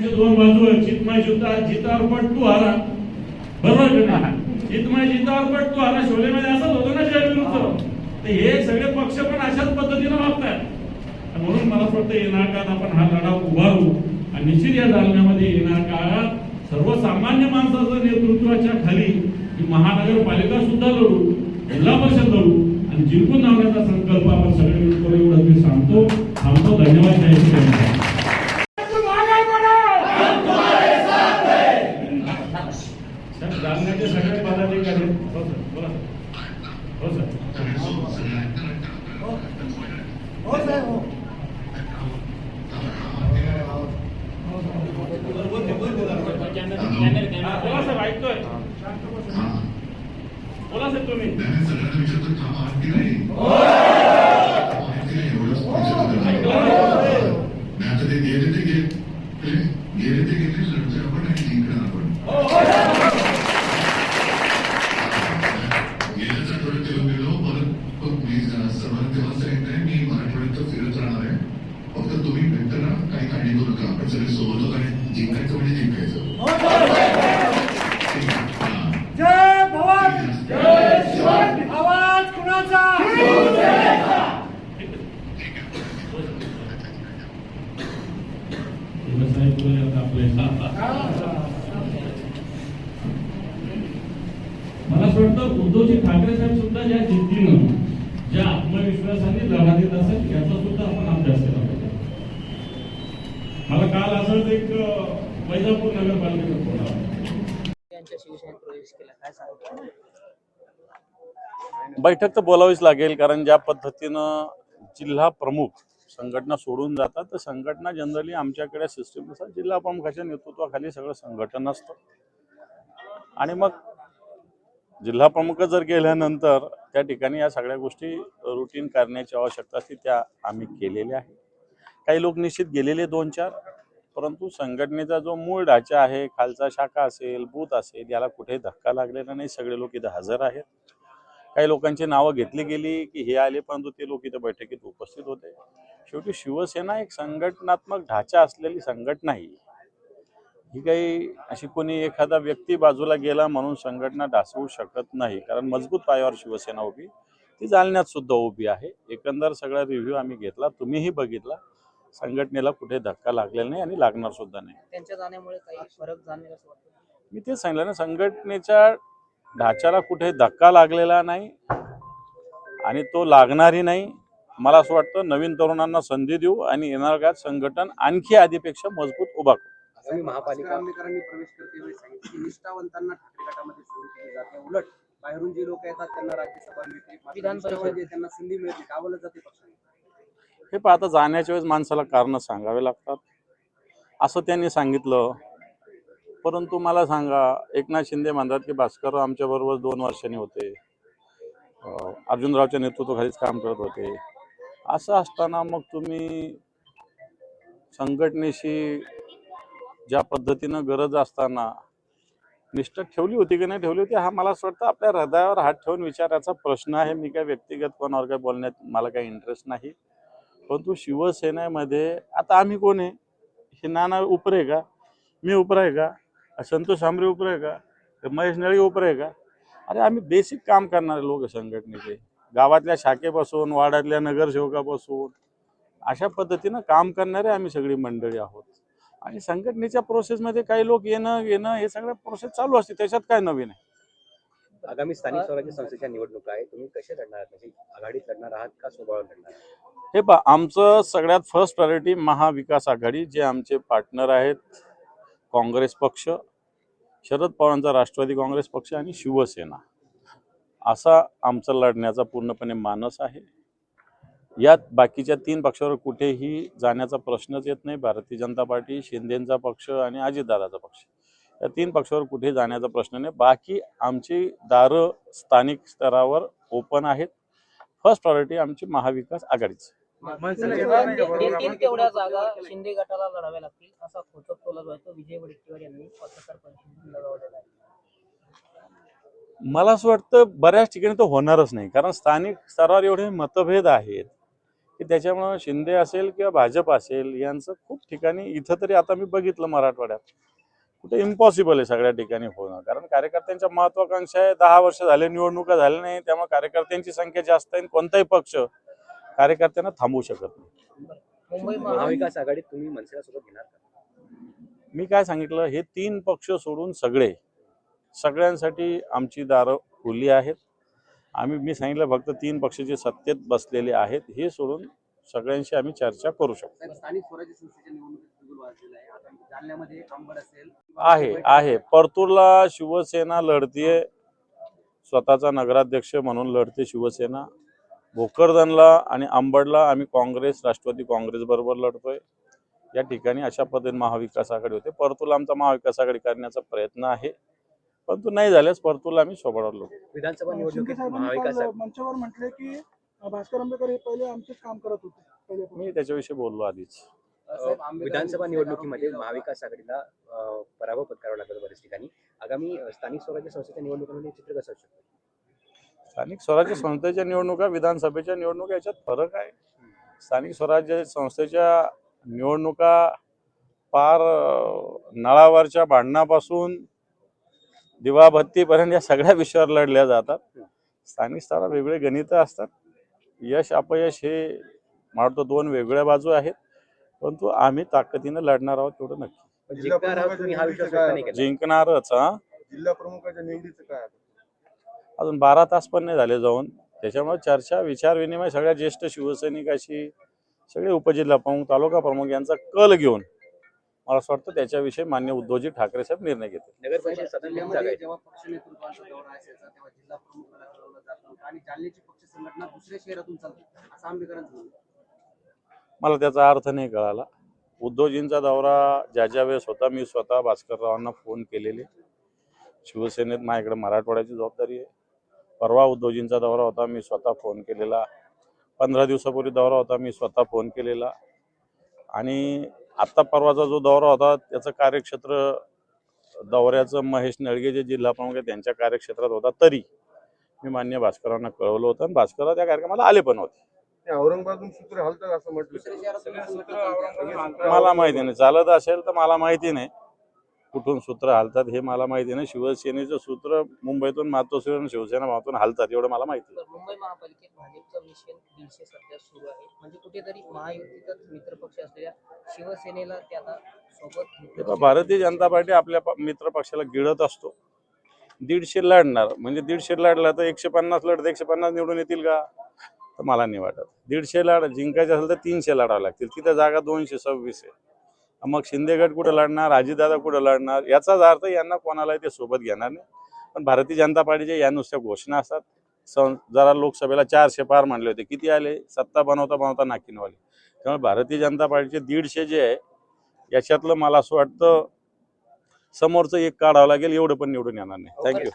दोन बाजू आहेत चितमय जुता जितावर पट तू आला बरोबर की चितमय जितावर पट तू आला शोलेमध्ये असंच होतं ना जय विरुद्ध. तर हे सगळे पक्ष पण अशाच पद्धतीनं वागतात म्हणून मला वाटतं येणार काळात आपण हा लढा उभारू. आणि निश्चित या जालन्यामध्ये येणार काळात सर्वसामान्य माणसाचं नेतृत्वाच्या खाली ही महानगरपालिका सुद्धा लढू जिल्हा परिषद लढू आणि जिंकून लावण्याचा संकल्प आपण सगळे मिळून करू एवढं मी सांगतो. थांबतो. धन्यवाद. सर, जालन्याचे सगळे पदाधिकारी. हो सर बोला हो सर. हा, बोला साहेब ऐकतोय. बोला साहेब तुम्ही. असं वाटतं उद्धवजी ठाकरे साहेब सुद्धा ज्या जिद्दीनं ज्या आत्मविश्वासाने लढा देत असेल याचा सुद्धा आपण अभ्यास केला पाहिजे. मला काल असंच एक वैजापूर नगरपालिकेचा फोन आला. बैठक तर बोलावीच लागेल कारण ज्या पद्धतीनं जिल्हा प्रमुख संघटना सोडून जातात तर संघटना जनरली आमच्याकडे सिस्टीमनुसार जिल्हा प्रमुखाच्या नेतृत्वाखाली सगळं संघटन असतं. आणि मग जिल्हा प्रमुख जर गेल्यानंतर त्या ठिकाणी या सगळ्या गोष्टी रुटीन करण्याची आवश्यकता असते त्या आम्ही केलेल्या आहे काही लोक निश्चित गेलेले दोन चार परंतु संघटनेचा जो मूळ ढाचा आहे खालचा शाखा असेल बूथ असेल याला कुठे धक्का लागलेला नाही. सगळे लोक इथं हजर आहेत. काही लोकांची नावं घेतली गेली की हे आले परंतु ते लोक इथं बैठकीत उपस्थित होते. शेवटी शिवसेना एक संघटनात्मक ढाचा असलेली संघटना ही ही काही अशी कोणी एखादा व्यक्ती बाजूला गेला म्हणून संघटना ढासवू शकत नाही कारण मजबूत पायावर शिवसेना उभी ती जालन्यात सुद्धा उभी आहे. एकंदर सगळा रिव्ह्यू आम्ही घेतला तुम्हीही बघितला. संघटनेला कुठे धक्का लागलेला नाही आणि लागणार सुद्धा नाही. त्यांच्या जाण्यामुळे काही फरक जाणवेल असं वाटतं? मी तेच सांगितलं ना संघटनेच्या ढाच्याला कुठे धक्का लागलेला नाही आणि तो लागणारही नाही. मला असं वाटतं नवीन तरुणांना संधी देऊ आणि येणाऱ्या काळात संघटन आणखी आधीपेक्षा मजबूत उभा करू. आगामी महापालिका आंबेडकरांनी प्रवेश करते वेळी सांगितलं की निष्ठावंतांना ठाकरे गटामध्ये संधी दिली जाते. उलट बाहेरून जे लोक येतात त्यांना राज्यसभा मिळते त्यांना संधी मिळते कावलं जाते पक्षाने. हे पहा आता जाण्याच्या वेळेस माणसाला कारण सांगावे लागतात. असं त्यांनी सांगितलं. परंतु मला सांगा एकनाथ शिंदे म्हणतात की भास्करराव आमच्याबरोबर दोन वर्षांनी होते. अर्जुनरावच्या नेतृत्वाखालीच काम करत होते. असं असताना मग तुम्ही संघटनेशी ज्या पद्धतीनं गरज असताना निष्ठा ठेवली होती की नाही ठेवली होती हा मला असं वाटतं आपल्या हृदयावर हात ठेवून विचारायचा प्रश्न आहे. मी काय व्यक्तिगत कोणावर काय बोलण्यात मला काही इंटरेस्ट नाही. परंतु शिवसेनेमध्ये आता आम्ही कोण आहे? हे नाना उपरे आहे का? मी उपराय आहे का? संतोष आंबरे उपराय आहे का? महेश नळी उपराय आहे का? अरे आम्ही बेसिक काम करणारे लोक संघटनेचे. गावातल्या शाखेपासून वाड्यातल्या नगरसेवकापासून अशा पद्धतीनं काम करणारे आम्ही सगळी मंडळी आहोत. आणि संघटनेच्या प्रोसेसमध्ये काही लोक येणं येणं हे सगळं प्रोसेस चालू असते. त्याच्यात काय नवीन आहे? आगामी स्थानिक स्वराज्य संस्थेच्या निवडणुका आहे तुम्ही कसे लढणार आहात? म्हणजे आघाडीत लढणार आहात का स्वबळावर लढणार? हे पहा आमचं सगळ्यात फर्स्ट प्रायोरिटी महाविकास आघाडी जे आमचे पार्टनर आहेत काँग्रेस पक्ष शरद पवारांचा राष्ट्रवादी काँग्रेस पक्ष आणि शिवसेना. असा आमचा लढण्याचा पूर्णपणे मानस आहे. यात बाकीच्या तीन पक्षावर कुठेही जाण्याचा प्रश्नच येत नाही. भारतीय जनता पार्टी शिंदेचा पक्ष आणि अजितदादाचा पक्ष. या तीन पक्षावर कुठे जाण्याचा प्रश्न नाही. बाकी आमची दारं स्थानिक स्तरावर ओपन आहेत. फर्स्ट प्रायोरिटी आमची महाविकास आघाडीच. तीन तीन तेवढ्या जागा शिंदे गटाला लढाव्या लागतील असा खोचक तोला जो आहे तो विजय वडेट्टीवार यांनी पत्रकार परिषदेत लढवलेला आहे. मला असं वाटतं बऱ्याच ठिकाणी तो होणारच नाही. कारण स्थानिक स्तरावर एवढे मतभेद आहेत. की त्याच्यामुळं शिंदे असेल किंवा भाजप असेल यांचं खूप ठिकाणी इथं तरी आता मी बघितलं मराठवाड्यात. कुठे इम्पॉसिबल आहे सगळ्या ठिकाणी होणं. कारण कार्यकर्त्यांच्या महत्वाकांक्षा आहे दहा वर्ष झाले निवडणुका झाल्या नाही त्यामुळे कार्यकर्त्यांची संख्या जास्त आहे आणि कोणताही पक्ष कार्यकर्त्यांना थांबवू शकत नाही. मुंबई महाविकास आघाडीत तुम्ही मनसेसोबत घेणार का? मी काय सांगितलं हे तीन पक्ष सोडून सगळे सगळ्यांसाठी आमची दारं खुली आहेत. आम्ही मी सांगितलं फक्त तीन पक्ष जे सत्तेत बसलेले आहेत हे सोडून सगळ्यांशी आम्ही चर्चा करू शकतो. स्थानिक स्वराज्य संस्थेच्या निवडणुकीत आहे आहे. परतूरला शिवसेना लढतीये. स्वतःचा नगराध्यक्ष म्हणून लढते शिवसेना. भोकरदनला आणि अंबडला आम्ही काँग्रेस राष्ट्रवादी काँग्रेस बरोबर लढतोय. या ठिकाणी अशा पद्धतीने महाविकास आघाडी होते. परतूरला आमचा महाविकास आघाडी करण्याचा प्रयत्न आहे. परंतु नाही झाल्यास परतूरला आम्ही लढू विधानसभा निवडणुकीत महाविकास मंचावर म्हटले की अं, भास्कर आंबेडकर हे पहिले आमचेच काम करत होते पहिल्यापासून. मी त्याच्याविषयी बोललो आधीच विधानसभा निवडणुकीमध्ये. महाविकास आघाडीला अ, पराभव पत्करावा लागला बऱ्याच ठिकाणी आगामी अ, स्थानिक स्वराज्य संस्थेच्या निवडणुकांमध्ये चित्र कसं असू शकतं स्थानिक स्वराज्य संस्थेच्या निवडणुका विधानसभेच्या निवडणुका याच्यात फरक आहे स्थानिक स्वराज्य संस्थेच्या निवडणुका पार अं, नळावरच्या भांडणापासून दिवाबत्तीपर्यंत या सगळ्या विषयावर लढल्या जातात. स्थानिक स्तरावर वेगळे गणित असतात. यश अपयश हे वाटतं दोन वेगळ्या बाजू आहेत. परंतु आम्ही ताकदीनं लढणार आहोत तेवढं नक्की. हा जिंकणारच हा. जिल्हा प्रमुखाच्या निवडीचं काय अजून बारा तास पण नाही झाले जाऊन. त्याच्यामुळे चर्चा विचार विनिमय सगळ्या ज्येष्ठ शिवसैनिकाशी सगळे उपजिल्हा प्रमुख तालुका प्रमुख यांचा कल घेऊन मला असं वाटतं त्याच्याविषयी मान्य उद्धवजी ठाकरे साहेब निर्णय घेतील. नगर परिषद साधारण किती जागा जिल्ह्यामध्ये आहेत जेव्हा पक्ष नेतृत्वाचा दौरा असायचा तेव्हा जिल्हा प्रमुखाला कळवलं जात नव्हतं आणि जालन्याची पक्ष संघटना दुसऱ्या शहरातून चालते असं आंबेडकरांचं म्हणणं आहे. मला त्याचा अर्थ नाही कळाला. उद्धवजींचा दौरा ज्या ज्या वेळेस होता मी स्वतः भास्कररावांना फोन केलेले. शिवसेनेत माझ्याकडे मराठवाड्याची जबाबदारी आहे. परवा उद्धवजींचा दौरा होता मी स्वतः फोन केलेला. पंधरा दिवसापूर्वी दौरा होता मी स्वतः फोन केलेला. आणि आत्ता परवाचा जो दौरा होता त्याचं कार्यक्षेत्र दौऱ्याचं महेश नळगे जे जिल्हा प्रमुख आहे त्यांच्या कार्यक्षेत्रात होता. तरी मी मान्य भास्करांना कळवलं होतं आणि भास्करराव त्या कार्यक्रमाला आले पण होते. ते औरंगाबादून सूत्र हलतात असं म्हटलं. दुसऱ्या शहरातून संघटना चालते. मला माहिती नाही. चालत असेल तर मला माहिती नाही. कुठून सूत्र हालतात हे मला माहिती नाही. शिवसेनेचं सूत्र मुंबईतून मातोश्री आणि शिवसेना मातून हालतात एवढं मला माहिती तर मुंबई महापालिकेत भाजपचा मिशन दीडशे सध्या सुरू आहे. म्हणजे कुठेतरी मित्रपक्ष असलेल्या शिवसेनेला सोबत भारतीय जनता पार्टी आपल्या मित्र पक्षाला गिळत असतो. दीडशे लढणार. म्हणजे दीडशे लढला तर एकशे पन्नास लढत एकशे पन्नास निवडून येतील का? तर मला नाही वाटत. दीडशे लढ जिंकायचे असेल तर तीनशे लढावं लागतील. तिथं जागा दोनशे सव्वीस आहे. मग शिंदेगड कुठं लढणार राजीदादा कुठं लढणार? याचाच अर्थ यांना कोणालाही ते सोबत घेणार नाही. पण भारतीय जनता पार्टीच्या या नुसत्या घोषणा असतात. सं जरा लोकसभेला चारशे पार म्हणले होते. किती आले? सत्ता बनवता बनवता नाकीनवाले. त्यामुळे भारतीय जनता पार्टीचे दीडशे जे आहे याच्यातलं मला असं वाटतं समोरचं एक काढावं लागेल एवढं पण निवडून येणार नाही. थँक्यू